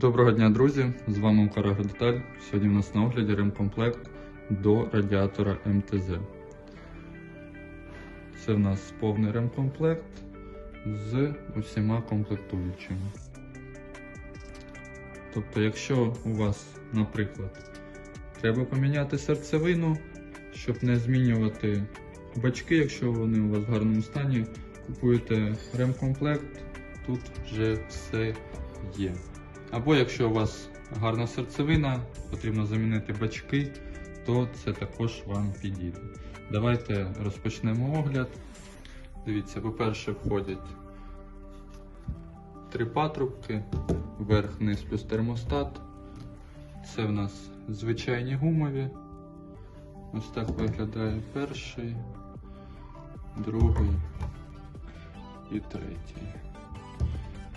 Доброго дня, друзі! З вами Украгродеталь. Сьогодні в нас на огляді ремкомплект до радіатора МТЗ. Це в нас повний ремкомплект з усіма комплектуючими. Тобто, якщо у вас, наприклад, треба поміняти серцевину, щоб не змінювати бачки, якщо вони у вас в гарному стані, купуєте ремкомплект, тут вже все є. Або якщо у вас гарна серцевина, потрібно замінити бачки, то це також вам підійде. Давайте розпочнемо огляд. Дивіться, по-перше, входять три патрубки, верх, низ плюс термостат. Це в нас звичайні гумові. Ось так виглядає перший, другий і третій.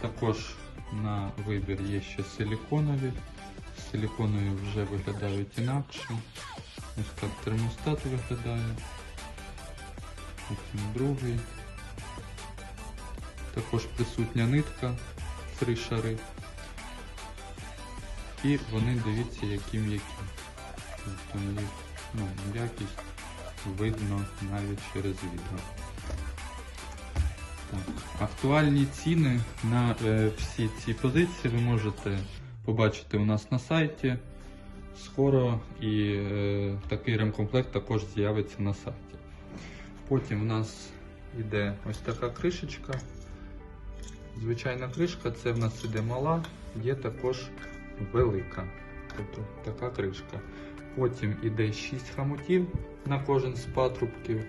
Також на вибір є ще силіконові. Силіконові вже виглядають інакше. Ось так термостат виглядає. Потім другий. Також присутня нитка, три шари. І вони дивіться, які м'які. Тобто ну, м'якість видно навіть через відео. Актуальні ціни на е, всі ці позиції ви можете побачити у нас на сайті. Скоро і е, такий ремкомплект також з'явиться на сайті. Потім у нас йде ось така кришечка. Звичайна кришка, це в нас іде мала, є також велика. Тобто така кришка. Потім іде 6 хамутів на кожен з патрубків.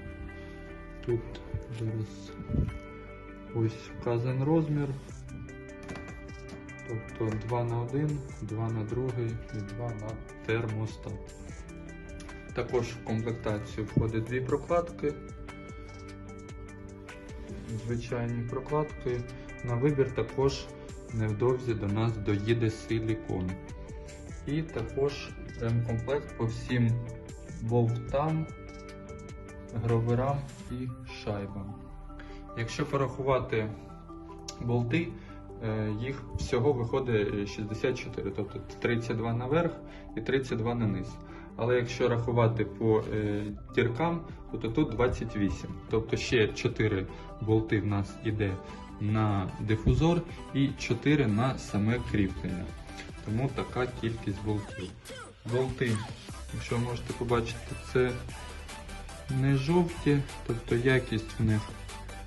Тут зараз Ось вказан розмір. Тобто 2 на 1, 2 на 2 і 2 на термостат. Також в комплектацію входить дві прокладки. Звичайні прокладки. На вибір також невдовзі до нас доїде силікон. І також ремкомплект по всім болтам, гроверам і шайбам. Якщо порахувати болти, е, їх всього виходить 64, тобто 32 наверх і 32 на низ. Але якщо рахувати по е, діркам, то тут 28. Тобто ще 4 болти в нас йде на дифузор і 4 на саме кріплення. Тому така кількість болтів. Болти, якщо можете побачити, це не жовті, тобто якість в них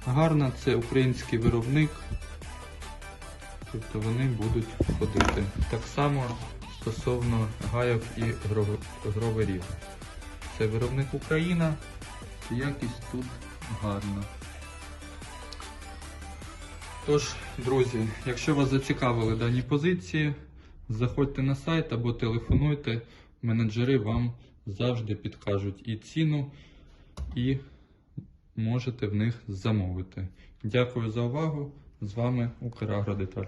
гарна, це український виробник, тобто вони будуть ходити. Так само стосовно гайок і гроверів. Це виробник Україна, якість тут гарна. Тож, друзі, якщо вас зацікавили дані позиції, заходьте на сайт або телефонуйте, менеджери вам завжди підкажуть і ціну, і можете в них замовити. Дякую за увагу. З вами Украгродеталь.